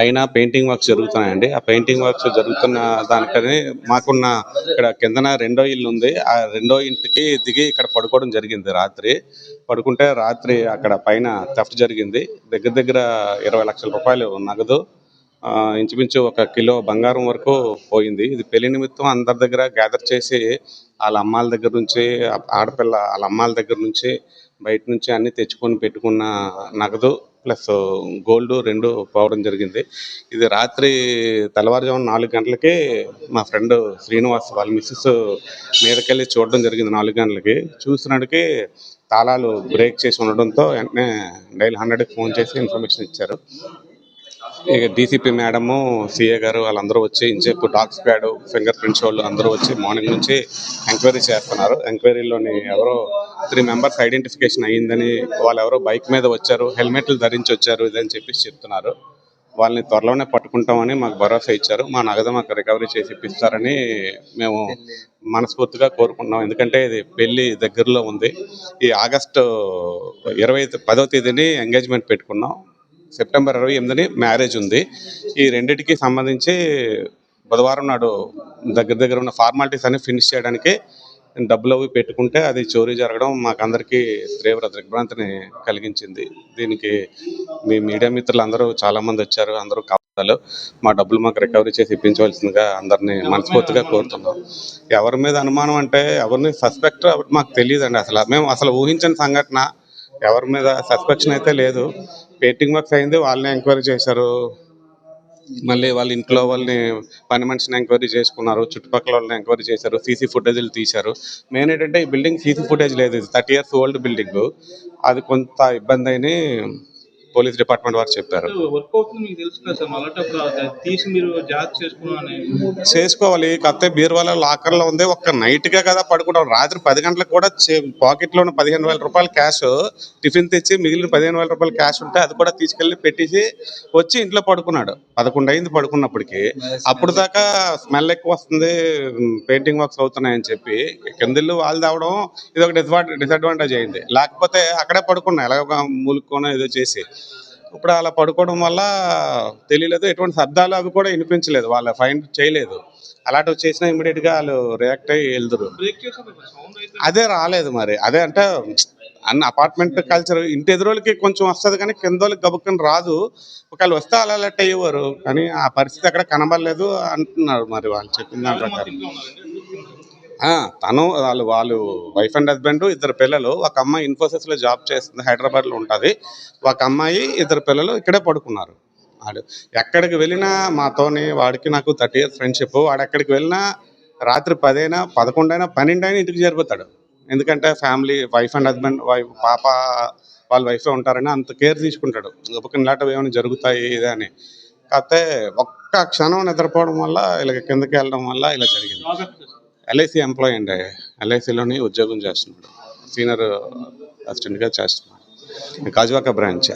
పైన painting works జరుగుతున్నాయండి. ఆ పెయింటింగ్ వర్క్స్ జరుగుతున్న దానికని మాకున్న ఇక్కడ కిందన రెండో ఇల్లు ఉంది. ఆ రెండో ఇంటికి దిగి ఇక్కడ పడుకోవడం జరిగింది రాత్రి. పడుకుంటే రాత్రి అక్కడ పైన థెఫ్ట్ జరిగింది. దగ్గర దగ్గర ఇరవై లక్షల రూపాయలు నగదు ఇంచుమించు ఒక కిలో బంగారం వరకు పోయింది. ఇది పెళ్ళి నిమిత్తం అందరి దగ్గర గ్యాదర్ చేసి వాళ్ళ అమ్మాల దగ్గర నుంచి ఆడపిల్ల వాళ్ళ అమ్మాల దగ్గర నుంచి బయట నుంచి అన్ని తెచ్చుకొని పెట్టుకున్న నగదు. ప్లస్ గోల్డ్ రెండు పోవడం జరిగింది. ఇది రాత్రి తెల్లవారుజామున నాలుగు గంటలకి మా ఫ్రెండ్ శ్రీనివాస్ వాళ్ళ మిస్సెస్ మీదకెళ్ళి చూడడం జరిగింది నాలుగు గంటలకి. చూసినాడికి తాళాలు బ్రేక్ చేసి ఉండడంతో వెంటనే డైల్ హండ్రెడ్కి ఫోన్ చేసి ఇన్ఫర్మేషన్ ఇచ్చారు. ఇక డీసీపీ మేడము సిఏ గారు వాళ్ళందరూ వచ్చి ఇంచేపు డాగ్ స్క్వాడ్ ఫింగర్ ప్రింట్స్ వాళ్ళు అందరూ వచ్చి మార్నింగ్ నుంచి ఎంక్వైరీ చేస్తున్నారు. ఎంక్వైరీలోని ఎవరో త్రీ మెంబర్స్ ఐడెంటిఫికేషన్ అయ్యిందని వాళ్ళు ఎవరో బైక్ మీద వచ్చారు హెల్మెట్లు ధరించి వచ్చారు ఇదని చెప్పేసి చెప్తున్నారు. వాళ్ళని త్వరలోనే పట్టుకుంటామని మాకు భరోసా ఇచ్చారు. మా నగదు మాకు రికవరీ చేసి ఇప్పిస్తారని మేము మనస్ఫూర్తిగా కోరుకుంటున్నాం. ఎందుకంటే ఇది పెళ్ళి దగ్గరలో ఉంది. ఈ ఆగస్టు ఇరవై పదో తేదీని ఎంగేజ్మెంట్ పెట్టుకున్నాం. సెప్టెంబర్ ఇరవై ఎనిమిదిని మ్యారేజ్ ఉంది. ఈ రెండింటికి సంబంధించి బుధవారం నాడు దగ్గర దగ్గర ఉన్న ఫార్మాలిటీస్ అన్ని ఫినిష్ చేయడానికి డబ్బులు అవి పెట్టుకుంటే అది చోరీ జరగడం మాకందరికీ తీవ్ర దిగ్భ్రాంతిని కలిగించింది. దీనికి మీ మీడియా మిత్రులు అందరూ వచ్చారు. అందరూ కావాలి మా డబ్బులు మాకు రికవరీ చేసి ఇప్పించవలసిందిగా అందరినీ మనస్ఫూర్తిగా కోరుతున్నాం. ఎవరి మీద అనుమానం అంటే ఎవరిని సస్పెక్ట్ మాకు తెలియదండి. అసలు మేము అసలు ఊహించిన సంఘటన. ఎవరి మీద సస్పెక్షన్ అయితే లేదు. పెయింటింగ్ వర్క్స్ అయింది వాళ్ళని ఎంక్వైరీ చేశారు. మళ్ళీ వాళ్ళ ఇంట్లో వాళ్ళని పని మనిషిని ఎంక్వైరీ చేసుకున్నారు చుట్టుపక్కల వాళ్ళని ఎంక్వైరీ చేశారు సీసీ ఫుటేజ్లు తీశారు. మెయిన్ ఏంటంటే ఈ బిల్డింగ్ సీసీ ఫుటేజ్ లేదు ఇది థర్టీ ఇయర్స్ ఓల్డ్ బిల్డింగ్ అది కొంత ఇబ్బంది అయినాయి పోలీస్ డిపార్ట్మెంట్ వారు చెప్పారు. చేసుకోవాలి కాకపోతే బీరువాల లాకర్లో ఉంది ఒక్క నైట్గా కదా పడుకుంటాం. రాత్రి పది గంటలకు కూడా పాకెట్లో ఉన్న పదిహేను వేల రూపాయల క్యాష్ టిఫిన్ తెచ్చి మిగిలిన పదిహేను వేల రూపాయల క్యాష్ ఉంటే అది కూడా తీసుకెళ్ళి పెట్టేసి వచ్చి ఇంట్లో పడుకున్నాడు. పదకొండు అయింది పడుకున్నప్పటికి. అప్పుడు దాకా స్మెల్ ఎక్కువ వస్తుంది పెయింటింగ్ వర్క్స్ అవుతున్నాయని చెప్పి కిందిల్లు వాళ్ళు తేవడం ఇది ఒక డిసడ్వాంటేజ్ అయింది. లేకపోతే అక్కడే పడుకున్నా ఎలాగ మూలుక్కోనో ఏదో చేసి. ఇప్పుడు అలా పడుకోవడం వల్ల తెలియలేదు. ఎటువంటి శబ్దాలు అవి కూడా వినిపించలేదు. వాళ్ళు ఫైండ్ చేయలేదు. అలాంటివి చేసినా ఇమీడియట్గా వాళ్ళు రియాక్ట్ అయ్యి వెళ్దురు అదే రాలేదు మరి. అదే అంటే అన్న అపార్ట్మెంట్ కల్చర్ ఇంటి ఎదురోళ్ళకి కొంచెం వస్తుంది కానీ కింద వాళ్ళకి గబుక్కని రాదు. ఒకవేళ వస్తే అలా అలర్ట్ అయ్యేవారు. కానీ ఆ పరిస్థితి అక్కడ కనబడలేదు అంటున్నారు మరి వాళ్ళు చెప్పిన దాని ప్రకారం. తను వాళ్ళు వాళ్ళు వైఫ్ అండ్ హస్బెండ్ ఇద్దరు పిల్లలు. ఒక అమ్మాయి ఇన్ఫోసిస్లో జాబ్ చేస్తుంది హైదరాబాద్లో ఉంటుంది. ఒక అమ్మాయి ఇద్దరు పిల్లలు ఇక్కడే పడుకున్నారు. వాడు ఎక్కడికి వెళ్ళినా మాతోని వాడికి నాకు థర్టీ ఇయర్స్ ఫ్రెండ్షిప్ వాడు ఎక్కడికి వెళ్ళినా రాత్రి పదైనా పదకొండైనా పన్నెండైనా ఇంటికి చేరిపోతాడు. ఎందుకంటే family wife and husband wife పాప వాళ్ళ వైఫే ఉంటారని అంత కేర్ తీసుకుంటాడు. ఒక ఇలాంటివి ఏమైనా జరుగుతాయి ఇదే అని. కాకపోతే ఒక్క క్షణం నిద్రపోవడం వల్ల ఇలా కిందకి వెళ్ళడం వల్ల ఇలా జరిగింది. ఎల్ఐసి ఎంప్లాయీ అండి. ఎల్ఐసిలోని ఉద్యోగం చేస్తున్నాడు. సీనియర్ అసిస్టెంట్గా చేస్తున్నాడు. కాజువాక బ్రాంచ్.